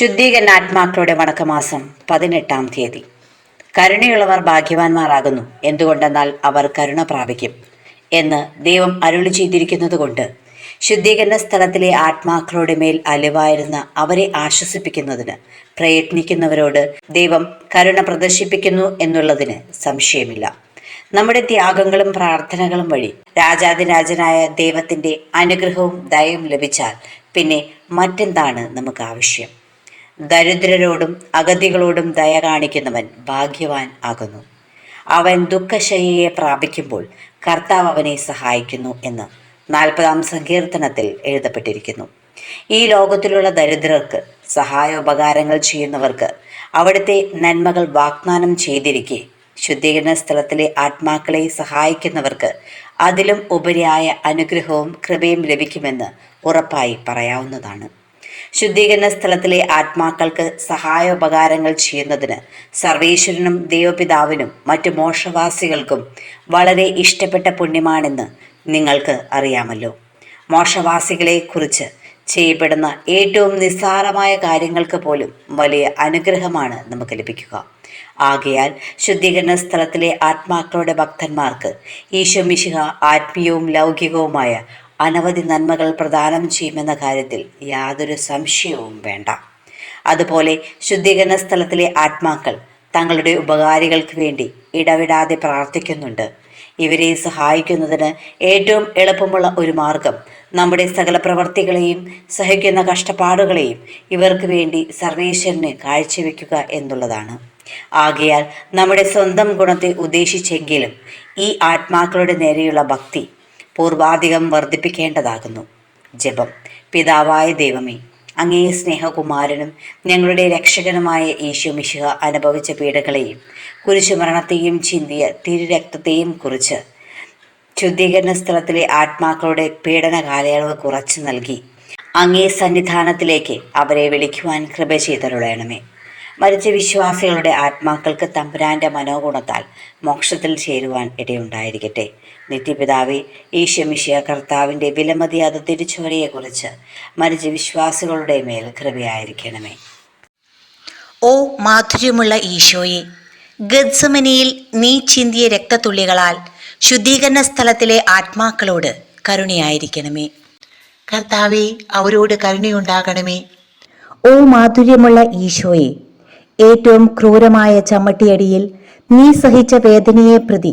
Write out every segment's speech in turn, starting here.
ശുദ്ധീകരണാത്മാക്കളുടെ വണക്കമാസം പതിനെട്ടാം തീയതി. കരുണയുള്ളവർ ഭാഗ്യവാന്മാരാകുന്നു. എന്തുകൊണ്ടെന്നാൽ അവർ കരുണ പ്രാപിക്കും എന്ന് ദൈവം അരുളി ചെയ്തിരിക്കുന്നതുകൊണ്ട്. ശുദ്ധീകരണ സ്ഥലത്തിലെ ആത്മാക്കളുടെ മേൽ അലിവായിരുന്ന അവരെ ആശ്വസിപ്പിക്കുന്നതിന് പ്രയത്നിക്കുന്നവരോട് ദൈവം കരുണ പ്രദർശിപ്പിക്കുന്നു എന്നുള്ളതിന് സംശയമില്ല. നമ്മുടെ ത്യാഗങ്ങളും പ്രാർത്ഥനകളും വഴി രാജാതിരാജനായ ദൈവത്തിന്റെ അനുഗ്രഹവും ദയവും ലഭിച്ചാൽ പിന്നെ മറ്റെന്താണ് നമുക്ക് ആവശ്യം? ദരിദ്രരോടും അഗതികളോടും ദയ കാണിക്കുന്നവൻ ഭാഗ്യവാൻ ആകുന്നു. അവൻ ദുഃഖശയ്യയെ പ്രാപിക്കുമ്പോൾ കർത്താവ് അവനെ സഹായിക്കുന്നു എന്ന് നാൽപ്പതാം സങ്കീർത്തനത്തിൽ എഴുതപ്പെട്ടിരിക്കുന്നു. ഈ ലോകത്തിലുള്ള ദരിദ്രർക്ക് സഹായോപകാരങ്ങൾ ചെയ്യുന്നവർക്ക് അവിടുത്തെ നന്മകൾ വാഗ്ദാനം ചെയ്തിരിക്കെ ശുദ്ധീകരണ സ്ഥലത്തിലെ ആത്മാക്കളെ സഹായിക്കുന്നവർക്ക് അതിലും ഉപരിയായ അനുഗ്രഹവും കൃപയും ലഭിക്കുമെന്ന് ഉറപ്പായി പറയാവുന്നതാണ്. ശുദ്ധീകരണ സ്ഥലത്തിലെ ആത്മാക്കൾക്ക് സഹായോപകാരങ്ങൾ ചെയ്യുന്നതിന് സർവേശ്വരനും ദൈവപിതാവിനും മറ്റു മോക്ഷവാസികൾക്കും വളരെ ഇഷ്ടപ്പെട്ട പുണ്യമാണെന്ന് നിങ്ങൾക്ക് അറിയാമല്ലോ. മോക്ഷവാസികളെ കുറിച്ച് ചെയ്യപ്പെടുന്ന ഏറ്റവും നിസ്സാരമായ കാര്യങ്ങൾക്ക് പോലും വലിയ അനുഗ്രഹമാണ് നമുക്ക് ലഭിക്കുക. ആകയാൽ ശുദ്ധീകരണ സ്ഥലത്തിലെ ആത്മാക്കളുടെ ഭക്തന്മാർക്ക് ഈശോ മിശിഹ ആത്മീയവും ലൗകികവുമായ അനവധി നന്മകൾ പ്രദാനം ചെയ്യുമെന്ന കാര്യത്തിൽ യാതൊരു സംശയവും വേണ്ട. അതുപോലെ ശുദ്ധീകരണ സ്ഥലത്തിലെ ആത്മാക്കൾ തങ്ങളുടെ ഉപകാരികൾക്ക് വേണ്ടി ഇടവിടാതെ പ്രാർത്ഥിക്കുന്നുണ്ട്. ഇവരെ സഹായിക്കുന്നതിന് ഏറ്റവും എളുപ്പമുള്ള ഒരു മാർഗം നമ്മുടെ സകല പ്രവർത്തികളെയും സഹിക്കുന്ന കഷ്ടപ്പാടുകളെയും ഇവർക്ക് വേണ്ടി സർവേശ്വരന് കാഴ്ചവെക്കുക എന്നുള്ളതാണ്. ആകയാൽ നമ്മുടെ സ്വന്തം ഗുണത്തെ ഉദ്ദേശിച്ചെങ്കിലും ഈ ആത്മാക്കളുടെ നേരെയുള്ള ഭക്തി പൂർവാധികം വർദ്ധിപ്പിക്കേണ്ടതാകുന്നു. ജപം. പിതാവായ ദൈവമേ അങ്ങേ സ്നേഹകുമാരനും ഞങ്ങളുടെ രക്ഷകനുമായ യേശു മിശിഹ അനുഭവിച്ച പീഡകളെയും കുരിശുമരണത്തെയും ചിന്തിയ തിരുരക്തത്തെയും കുറിച്ച് ശുദ്ധീകരണ സ്ഥലത്തിലെ ആത്മാക്കളുടെ പീഡന കാലയളവ് കുറച്ചു നൽകി. അങ്ങേ സന്നിധാനത്തിലേക്ക് അവരെ വിളിക്കുവാൻ കൃപ ചെയ്തരുളയണമേ മരിച്ച വിശ്വാസികളുടെ ആത്മാക്കൾക്ക് തമ്പുരാന്റെ മനോഗുണത്താൽ മോക്ഷത്തിൽ ചേരുവാൻ ഇടയുണ്ടായിരിക്കട്ടെ. നിത്യപിതാവെ ഈശ്വമിഷ്യ കർത്താവിന്റെ വിലമതിയാത തിരിച്ചുവരെയെക്കുറിച്ച് മരിച്ച വിശ്വാസികളുടെ മേൽ കൃപയായിരിക്കണമേ. ഓ മാധുര്യമുള്ള ഈശോയെ ഗദ്സമനിയിൽ നീ ചിന്തിയ രക്തത്തുള്ളികളാൽ ശുദ്ധീകരണ സ്ഥലത്തിലെ ആത്മാക്കളോട് കരുണയായിരിക്കണമേ. കർത്താവെ അവരോട് കരുണയുണ്ടാകണമേ. ഓ മാധുര്യമുള്ള ഈശോയെ ഏറ്റവും ക്രൂരമായ ചമ്മട്ടിയടിയിൽ നീ സഹിച്ച വേദനയെ പ്രതി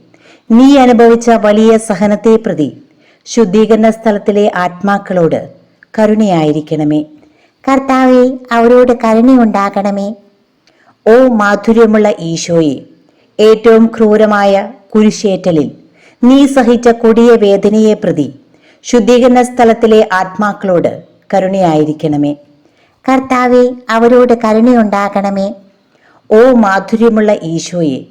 നീ അനുഭവിച്ച വലിയ സഹനത്തെ പ്രതി ശുദ്ധീകരണ സ്ഥലത്തിലെ ആത്മാക്കളോട് കരുണയായിരിക്കണമേ. കർത്താവെ അവരോട് കരുണയുണ്ടാകണമേ. ഓ മാധുര്യമുള്ള ഈശോയെ ഏറ്റവും ക്രൂരമായ കുരിശേറ്റലിൽ നീ സഹിച്ച കൊടിയ വേദനയെ പ്രതി ശുദ്ധീകരണ സ്ഥലത്തിലെ ആത്മാക്കളോട് കരുണയായിരിക്കണമേ. കർത്താവെ അവരോട് കരുണയുണ്ടാകണമേ. ഓ മാധുര്യമുള്ള ഈശോയെ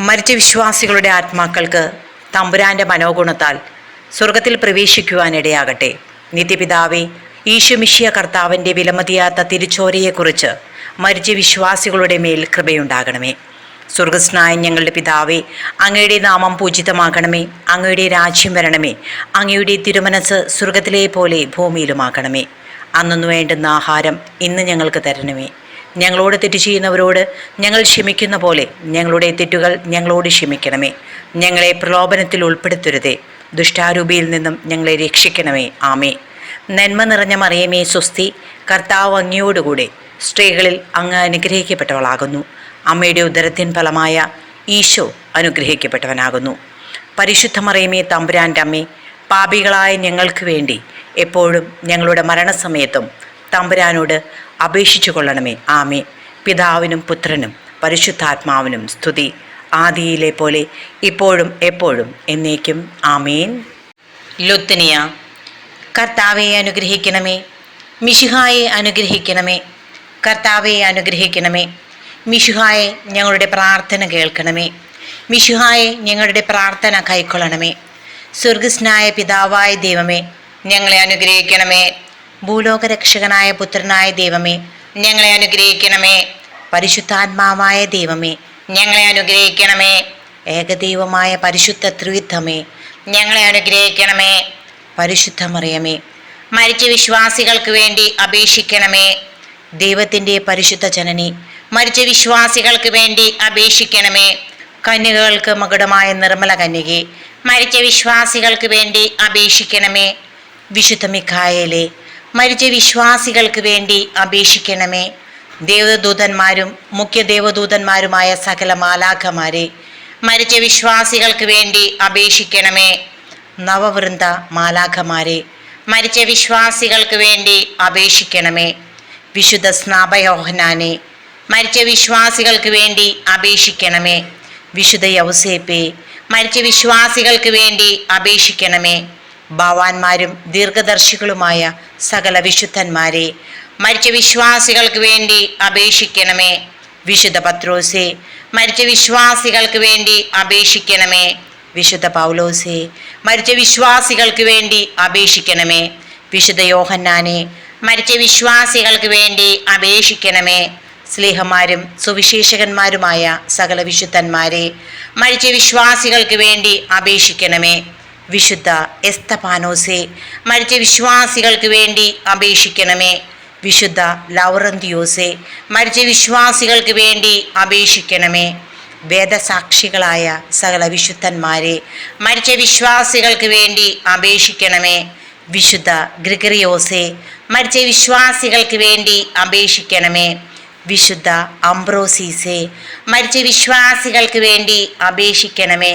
മരിച്ച വിശ്വാസികളുടെ ആത്മാക്കൾക്ക് തമ്പുരാന്റെ മനോഗുണത്താൽ സ്വർഗത്തിൽ പ്രവേശിക്കുവാനിടയാകട്ടെ. നിത്യപിതാവേ ഈശുമിഷ്യ കർത്താവിന്റെ വിലമതിയാത്ത തിരിച്ചോരയെക്കുറിച്ച് മരിച്ച വിശ്വാസികളുടെ മേൽ കൃപയുണ്ടാകണമേ. സ്വർഗസ്നായ ഞങ്ങളുടെ പിതാവേ അങ്ങയുടെ നാമം പൂജിതമാകണമേ അങ്ങയുടെ രാജ്യം വരണമേ അങ്ങയുടെ തിരുമനസ് സ്വർഗത്തിലെ പോലെ ഭൂമിയിലുമാകണമേ. അന്നു വേണ്ടുന്ന ആഹാരം ഇന്ന് ഞങ്ങൾക്ക് തരണമേ. ഞങ്ങളോട് തെറ്റ് ചെയ്യുന്നവരോട് ഞങ്ങൾ ക്ഷമിക്കുന്ന പോലെ ഞങ്ങളുടെ തെറ്റുകൾ ഞങ്ങളോട് ക്ഷമിക്കണമേ. ഞങ്ങളെ പ്രലോഭനത്തിൽ ഉൾപ്പെടുത്തരുതേ. ദുഷ്ടാരൂപിയിൽ നിന്നും ഞങ്ങളെ രക്ഷിക്കണമേ. ആമേ നന്മ നിറഞ്ഞ മറിയമേ സ്വസ്തി കർത്താവ് അങ്ങയോടുകൂടെ സ്ത്രീകളിൽ അങ്ങ് അനുഗ്രഹിക്കപ്പെട്ടവളാകുന്നു. അമ്മയുടെ ഉദരത്തിൻ ഫലമായ ഈശോ അനുഗ്രഹിക്കപ്പെട്ടവനാകുന്നു. പരിശുദ്ധ മറിയമേ തമ്പുരാന്റെ അമ്മേ പാപികളായ ഞങ്ങൾക്ക് വേണ്ടി എപ്പോഴും ഞങ്ങളുടെ മരണസമയത്തും തമ്പുരാനോട് അപേക്ഷിച്ചു കൊള്ളണമേ. ആമേ പിതാവിനും പുത്രനും പരിശുദ്ധാത്മാവിനും സ്തുതി. ആദിയിലെ പോലെ ഇപ്പോഴും എപ്പോഴും എന്നേക്കും. ആമേൻ. ലുത്തിനിയ കർത്താവെ അനുഗ്രഹിക്കണമേ. മിശുഹായെ അനുഗ്രഹിക്കണമേ. കർത്താവെ അനുഗ്രഹിക്കണമേ. മിശുഹായെ ഞങ്ങളുടെ പ്രാർത്ഥന കേൾക്കണമേ. മിശുഹായെ ഞങ്ങളുടെ പ്രാർത്ഥന കൈക്കൊള്ളണമേ. സ്വർഗസ്നായ പിതാവായ ദൈവമേ ഞങ്ങളെ അനുഗ്രഹിക്കണമേ. ഭൂലോകരക്ഷകനായ പുത്രനായ ദൈവമേ ഞങ്ങളെ അനുഗ്രഹിക്കണമേ. പരിശുദ്ധാത്മാവായ ദൈവമേ ഞങ്ങളെ അനുഗ്രഹിക്കണമേ. ഏകദൈവമായ പരിശുദ്ധ ത്രിവിധമേ ഞങ്ങളെ അനുഗ്രഹിക്കണമേ. പരിശുദ്ധമറിയമേ മരിച്ച വിശ്വാസികൾക്ക് വേണ്ടി അപേക്ഷിക്കണമേ. ദൈവത്തിന്റെ പരിശുദ്ധ ജനനി മരിച്ച വിശ്വാസികൾക്ക് വേണ്ടി അപേക്ഷിക്കണമേ. കന്യകകൾക്ക് മകുടമായ നിർമ്മല കന്യകെ മരിച്ച വിശ്വാസികൾക്ക് വേണ്ടി അപേക്ഷിക്കണമേ. വിശുദ്ധ മിഖായേലെ മരിച്ച വിശ്വാസികൾക്ക് വേണ്ടി അപേക്ഷിക്കണമേ. ദേവദൂതന്മാരും മുഖ്യ ദേവദൂതന്മാരുമായ സകല മാലാഖമാരെ മരിച്ച വിശ്വാസികൾക്ക് വേണ്ടി അപേക്ഷിക്കണമേ. നവവൃന്ദ മാലാഖമാരെ മരിച്ച വിശ്വാസികൾക്ക് വേണ്ടി അപേക്ഷിക്കണമേ. വിശുദ്ധ സ്നാപയോഹനാനെ മരിച്ച വിശ്വാസികൾക്ക് വേണ്ടി അപേക്ഷിക്കണമേ. വിശുദ്ധ യൗസേപ്പെ മരിച്ച വിശ്വാസികൾക്ക് വേണ്ടി അപേക്ഷിക്കണമേ. ഭാവാന്മാരും ദീർഘദർശികളുമായ സകല വിശുദ്ധന്മാരെ മരിച്ച വിശ്വാസികൾക്ക് വേണ്ടി അപേക്ഷിക്കണമേ. വിശുദ്ധ പത്രോസെ മരിച്ച വിശ്വാസികൾക്ക് വേണ്ടി അപേക്ഷിക്കണമേ. വിശുദ്ധ പൗലോസെ മരിച്ച വിശ്വാസികൾക്ക് വേണ്ടി അപേക്ഷിക്കണമേ. വിശുദ്ധ യോഹന്നാനെ മരിച്ച വിശ്വാസികൾക്ക് വേണ്ടി അപേക്ഷിക്കണമേ. സ്നേഹന്മാരും സുവിശേഷകന്മാരുമായ സകല വിശുദ്ധന്മാരെ മരിച്ച വിശ്വാസികൾക്ക് വേണ്ടി അപേക്ഷിക്കണമേ. വിശുദ്ധ എസ്തപാനോസേ മരിച്ച വിശ്വാസികൾക്ക് വേണ്ടി അപേക്ഷിക്കണമേ. വിശുദ്ധ ലൗറന്തിയോസെ മരിച്ച വിശ്വാസികൾക്ക് വേണ്ടി അപേക്ഷിക്കണമേ. വേദസാക്ഷികളായ സകല വിശുദ്ധന്മാരെ മരിച്ച വിശ്വാസികൾക്ക് വേണ്ടി അപേക്ഷിക്കണമേ. വിശുദ്ധ ഗ്രിഗറിയോസെ മരിച്ച വിശ്വാസികൾക്ക് വേണ്ടി അപേക്ഷിക്കണമേ. വിശുദ്ധ അംബ്രോസീസെ മരിച്ച വിശ്വാസികൾക്ക് വേണ്ടി അപേക്ഷിക്കണമേ.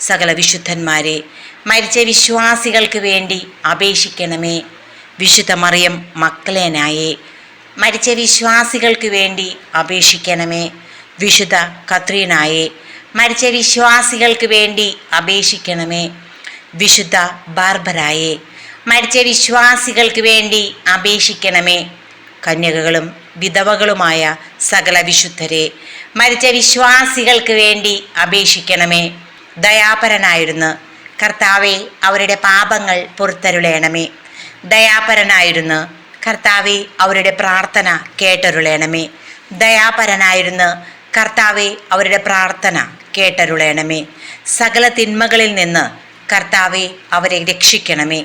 സകല വിശുദ്ധന്മാരെ മരിച്ച വിശ്വാസികൾക്ക് വേണ്ടി അപേക്ഷിക്കണമേ. വിശുദ്ധ മറിയം മക്കളേനായേ മരിച്ച വിശ്വാസികൾക്ക് വേണ്ടി അപേക്ഷിക്കണമേ. വിശുദ്ധ കത്രീനായെ മരിച്ച വിശ്വാസികൾക്ക് വേണ്ടി അപേക്ഷിക്കണമേ. വിശുദ്ധ ബാർബറായെ മരിച്ച വിശ്വാസികൾക്ക് വേണ്ടി അപേക്ഷിക്കണമേ. കന്യകകളും വിധവകളുമായ സകല വിശുദ്ധരെ മരിച്ച വിശ്വാസികൾക്ക് വേണ്ടി അപേക്ഷിക്കണമേ. ദയാപരനായിരുന്നു. കർത്താവെ അവരുടെ പാപങ്ങൾ പുറത്തരുളേണമേ. ദയാപരനായിരുന്നു. കർത്താവെ അവരുടെ പ്രാർത്ഥന കേട്ടരുളേണമേ. ദയാപരനായിരുന്നു. കർത്താവെ അവരുടെ പ്രാർത്ഥന കേട്ടരുളേണമേ. സകല തിന്മകളിൽ നിന്ന് കർത്താവെ അവരെ രക്ഷിക്കണമേ.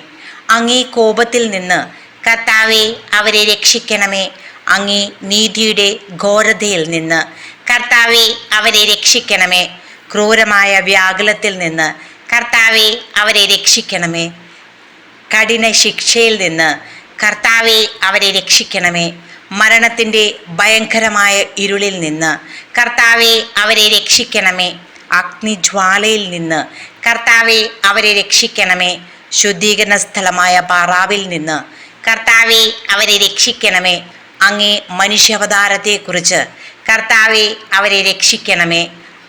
അങ്ങേ കോപത്തിൽ നിന്ന് കർത്താവെ അവരെ രക്ഷിക്കണമേ. അങ്ങേ നീതിയുടെ ഘോരതയിൽ നിന്ന് കർത്താവെ അവരെ രക്ഷിക്കണമേ. ക്രൂരമായ വ്യാകുലത്തിൽ നിന്ന് കർത്താവെ അവരെ രക്ഷിക്കണമേ. കഠിന ശിക്ഷയിൽ നിന്ന് കർത്താവെ അവരെ രക്ഷിക്കണമേ. മരണത്തിന്റെ ഭയങ്കരമായ ഇരുളിൽ നിന്ന് കർത്താവെ അവരെ രക്ഷിക്കണമേ. അഗ്നിജ്വാലയിൽ നിന്ന് കർത്താവെ അവരെ രക്ഷിക്കണമേ. ശുദ്ധീകരണ സ്ഥലമായ പാറാവിൽ നിന്ന് കർത്താവെ അവരെ രക്ഷിക്കണമേ. അങ്ങേ മനുഷ്യാവതാരത്തെക്കുറിച്ച് കർത്താവെ അവരെ രക്ഷിക്കണമേ.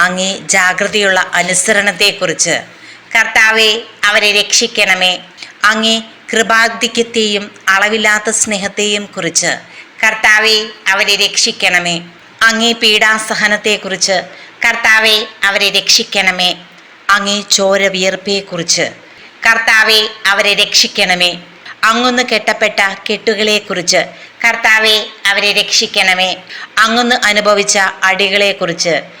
അങ്ങേ ജാഗ്രതയുള്ള അനുസരണത്തെക്കുറിച്ച്. കർത്താവെ അവരെ രക്ഷിക്കണമേ. അങ്ങേ കൃപാധിക്യത്തെയും അളവില്ലാത്ത സ്നേഹത്തെയും കുറിച്ച്. കർത്താവെ അവരെ രക്ഷിക്കണമേ. അങ്ങേ പീഡാസഹനത്തെക്കുറിച്ച്. കർത്താവെ അവരെ രക്ഷിക്കണമേ. അങ്ങേ ചോര വിയർപ്പയെക്കുറിച്ച് കർത്താവെ അവരെ രക്ഷിക്കണമേ. അങ്ങൊന്ന് കെട്ടപ്പെട്ട കെട്ടുകളെക്കുറിച്ച്. കർത്താവെ അവരെ രക്ഷിക്കണമേ. അങ്ങൊന്ന് അനുഭവിച്ച അടികളെക്കുറിച്ച്.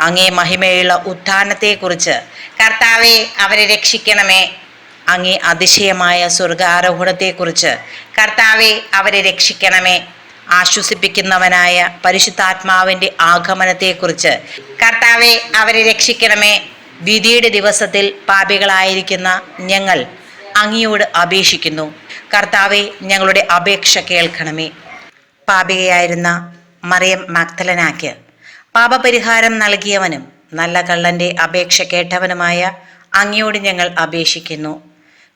അങ്ങേ മഹിമയുള്ള ഉത്ഥാനത്തെക്കുറിച്ച്. കർത്താവെ അവരെ രക്ഷിക്കണമേ. അങ്ങേ അതിശയമായ സ്വർഗാരോഹണത്തെക്കുറിച്ച്. കർത്താവെ അവരെ രക്ഷിക്കണമേ. ആശ്വസിപ്പിക്കുന്നവനായ പരിശുദ്ധാത്മാവിന്റെ ആഗമനത്തെക്കുറിച്ച്. കർത്താവെ അവരെ രക്ഷിക്കണമേ. വിധിയുടെ ദിവസത്തിൽ പാപികളായിരിക്കുന്ന ഞങ്ങൾ അങ്ങയോട് അപേക്ഷിക്കുന്നു. കർത്താവെ ഞങ്ങളുടെ അപേക്ഷ കേൾക്കണമേ. പാപികയായിരുന്ന മറിയം മാക്തലനാക്ക് പാപപരിഹാരം നൽകിയവനും നല്ല കള്ളന്റെ അപേക്ഷ കേട്ടവനുമായ അങ്ങയോട് ഞങ്ങൾ അപേക്ഷിക്കുന്നു.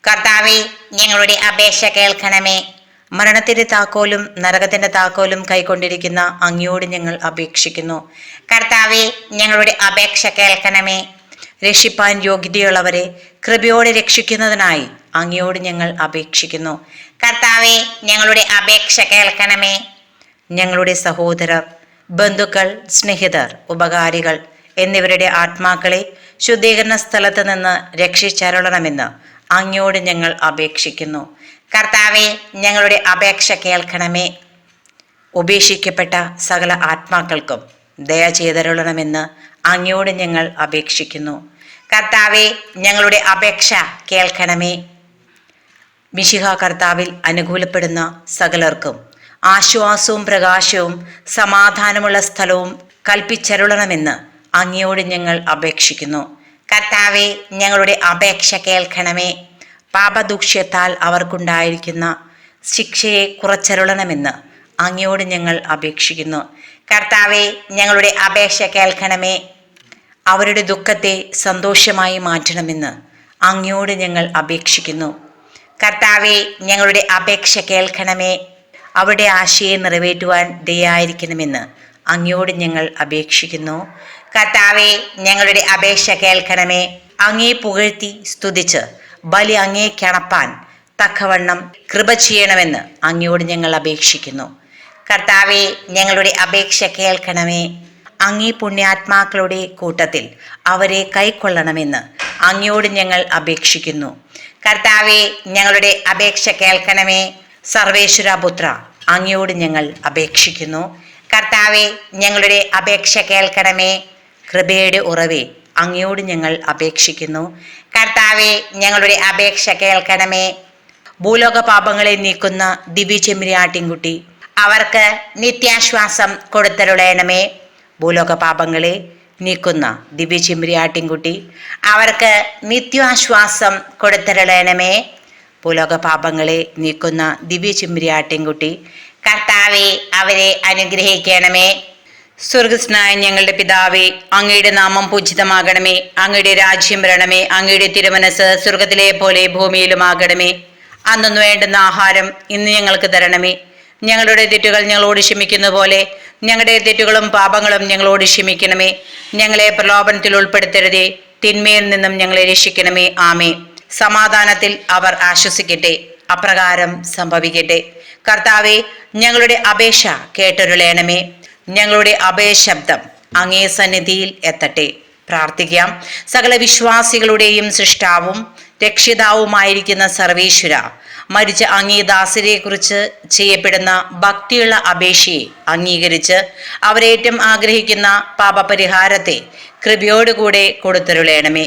കർത്താവെ ഞങ്ങളുടെ അപേക്ഷ കേൾക്കണമേ. മരണത്തിന്റെ താക്കോലും നരകത്തിന്റെ താക്കോലും കൈക്കൊണ്ടിരിക്കുന്ന അങ്ങയോട് ഞങ്ങൾ അപേക്ഷിക്കുന്നു. കർത്താവെ ഞങ്ങളുടെ അപേക്ഷ കേൾക്കണമേ. രക്ഷിപ്പാൻ യോഗ്യതയുള്ളവരെ കൃപയോടെ രക്ഷിക്കുന്നതിനായി അങ്ങയോട് ഞങ്ങൾ അപേക്ഷിക്കുന്നു. കർത്താവെ ഞങ്ങളുടെ അപേക്ഷ കേൾക്കണമേ. ഞങ്ങളുടെ സഹോദരർ ബന്ധുക്കൾ സ്നേഹിതർ ഉപകാരികൾ എന്നിവരുടെ ആത്മാക്കളെ ശുദ്ധീകരണ സ്ഥലത്ത് നിന്ന് രക്ഷിച്ചരുളണമെന്ന് അങ്ങയോട് ഞങ്ങൾ അപേക്ഷിക്കുന്നു. കർത്താവെ ഞങ്ങളുടെ അപേക്ഷ കേൾക്കണമേ. ഉപേക്ഷിക്കപ്പെട്ട സകല ആത്മാക്കൾക്കും ദയ ചെയ്തരുളണമെന്ന് അങ്ങയോട് ഞങ്ങൾ അപേക്ഷിക്കുന്നു. കർത്താവെ ഞങ്ങളുടെ അപേക്ഷ കേൾക്കണമേ. മിശിഹ കർത്താവിൽ അനുകൂലപ്പെടുന്ന സകലർക്കും ആശ്വാസവും പ്രകാശവും സമാധാനമുള്ള സ്ഥലവും കൽപ്പിച്ചരുളണമെന്ന് അങ്ങയോട് ഞങ്ങൾ അപേക്ഷിക്കുന്നു. കർത്താവെ ഞങ്ങളുടെ അപേക്ഷ കേൾക്കണമേ. പാപദൂക്ഷ്യത്താൽ അവർക്കുണ്ടായിരിക്കുന്ന ശിക്ഷയെ കുറച്ചരുളണമെന്ന് അങ്ങയോട് ഞങ്ങൾ അപേക്ഷിക്കുന്നു. കർത്താവെ ഞങ്ങളുടെ അപേക്ഷ കേൾക്കണമേ. അവരുടെ ദുഃഖത്തെ സന്തോഷമായി മാറ്റണമെന്ന് അങ്ങയോട് ഞങ്ങൾ അപേക്ഷിക്കുന്നു. കർത്താവെ ഞങ്ങളുടെ അപേക്ഷ കേൾക്കണമേ. അവരുടെ ആശയെ നിറവേറ്റുവാൻ ദയായിരിക്കണമെന്ന് അങ്ങയോട് ഞങ്ങൾ അപേക്ഷിക്കുന്നു. കർത്താവെ ഞങ്ങളുടെ അപേക്ഷ കേൾക്കണമേ. അങ്ങേ പുകഴ്ത്തി സ്തുതിച്ച് ബലി അങ്ങേ കിണപ്പാൻ തക്കവണ്ണം കൃപ ചെയ്യണമെന്ന് അങ്ങയോട് ഞങ്ങൾ അപേക്ഷിക്കുന്നു. കർത്താവെ ഞങ്ങളുടെ അപേക്ഷ കേൾക്കണമേ. അങ്ങേ പുണ്യാത്മാക്കളുടെ കൂട്ടത്തിൽ അവരെ കൈക്കൊള്ളണമെന്ന് അങ്ങയോട് ഞങ്ങൾ അപേക്ഷിക്കുന്നു. കർത്താവെ ഞങ്ങളുടെ അപേക്ഷ കേൾക്കണമേ. സർവേശ്വരപുത്ര അങ്ങയോട് ഞങ്ങൾ അപേക്ഷിക്കുന്നു. കർത്താവെ ഞങ്ങളുടെ അപേക്ഷ കേൾക്കണമേ. കൃപയുടെ ഉറവേ അങ്ങയോട് ഞങ്ങൾ അപേക്ഷിക്കുന്നു. കർത്താവെ ഞങ്ങളുടെ അപേക്ഷ കേൾക്കണമേ. ഭൂലോക പാപങ്ങളെ നീക്കുന്ന ദിവ്യചെമ്മിരിയാട്ടിൻകുട്ടി അവർക്ക് നിത്യാശ്വാസം കൊടുത്തരുളയണമേ ഭൂലോക പാപങ്ങളെ നീക്കുന്ന ദിവ്യചെമ്മിരിയാട്ടിൻകുട്ടി അവർക്ക് നിത്യാശ്വാസം കൊടുത്തരുളയണമേ ഭൂലോക പാപങ്ങളെ നീക്കുന്ന ദിവ്യ ചിമ്മിരി ആട്ടിൻകുട്ടി കർത്താവെ അവരെ അനുഗ്രഹിക്കണമേ. സ്വർഗസ്നായ ഞങ്ങളുടെ പിതാവേ അങ്ങയുടെ നാമം പൂജിതമാകണമേ. അങ്ങയുടെ രാജ്യം വരണമേ. അങ്ങയുടെ തിരുമനസ് സ്വർഗത്തിലെ പോലെ ഭൂമിയിലുമാകണമേ. അന്നൊന്നു വേണ്ടുന്ന ആഹാരം ഇന്ന് ഞങ്ങൾക്ക് തരണമേ. ഞങ്ങളുടെ തെറ്റുകൾ ഞങ്ങളോട് ക്ഷമിക്കുന്ന പോലെ ഞങ്ങളുടെ തെറ്റുകളും പാപങ്ങളും ഞങ്ങളോട് ക്ഷമിക്കണമേ. ഞങ്ങളെ പ്രലോഭനത്തിൽ ഉൾപ്പെടുത്തരുതേ. തിന്മയിൽ നിന്നും ഞങ്ങളെ രക്ഷിക്കണമേ. ആമേ സമാധാനത്തിൽ അവർ ആശ്വസിക്കട്ടെ. അപ്രകാരം സംഭവിക്കട്ടെ. കർത്താവെ ഞങ്ങളുടെ അപേക്ഷ കേട്ടൊരുളേണമേ. ഞങ്ങളുടെ അഭയശബ്ദം അങ്ങേ സന്നിധിയിൽ എത്തട്ടെ. പ്രാർത്ഥിക്കാം. സകല വിശ്വാസികളുടെയും സൃഷ്ടാവും രക്ഷിതാവുമായിരിക്കുന്ന സർവേശ്വര മരിച്ച അങ്ങേ ദാസരെ കുറിച്ച് ചെയ്യപ്പെടുന്ന ഭക്തിയുള്ള അപേക്ഷയെ അംഗീകരിച്ച് അവരേറ്റം ആഗ്രഹിക്കുന്ന പാപപരിഹാരത്തെ കൃപയോടുകൂടെ കൊടുത്തരുളേണമേ.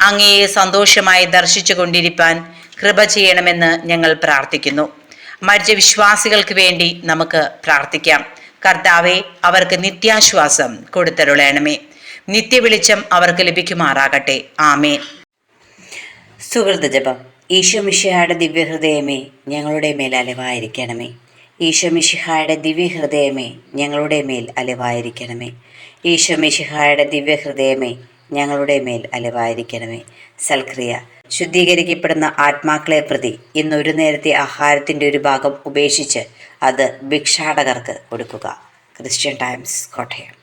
അങ്ങയെ സന്തോഷമായി ദർശിച്ചു കൊണ്ടിരിപ്പാൻ കൃപ ചെയ്യണമെന്ന് ഞങ്ങൾ പ്രാർത്ഥിക്കുന്നു. മരിച്ച വിശ്വാസികൾക്ക് വേണ്ടി നമുക്ക് പ്രാർത്ഥിക്കാം. കർത്താവെ അവർക്ക് നിത്യാശ്വാസം കൊടുത്തരുളയണമേ നിത്യവെളിച്ചം അവർക്ക് ലഭിക്കുമാറാകട്ടെ. ആമേ സുഹൃത്ത് ജപം. ഈശോമിഷിഹായുടെ ദിവ്യഹൃദയമേ ഞങ്ങളുടെ മേൽ അലവായിരിക്കണമേ. ഈശോമിഷിഹായുടെ ദിവ്യഹൃദയമേ ഞങ്ങളുടെ മേൽ അലവായിരിക്കണമേ. ഈശോമിഷിഹായുടെ ദിവ്യഹൃദയമേ ഞങ്ങളുടെ മേൽ അലവായിരിക്കണമേ. സൽക്രിയ ശുദ്ധീകരിക്കപ്പെടുന്ന ആത്മാക്കളെ പ്രതി ഇന്ന് ഒരു നേരത്തെ ആഹാരത്തിന്റെ ഒരു ഭാഗം ഉപേക്ഷിച്ച് അത് ഭിക്ഷാടകർക്ക് കൊടുക്കുക. Christian Times Kottayam.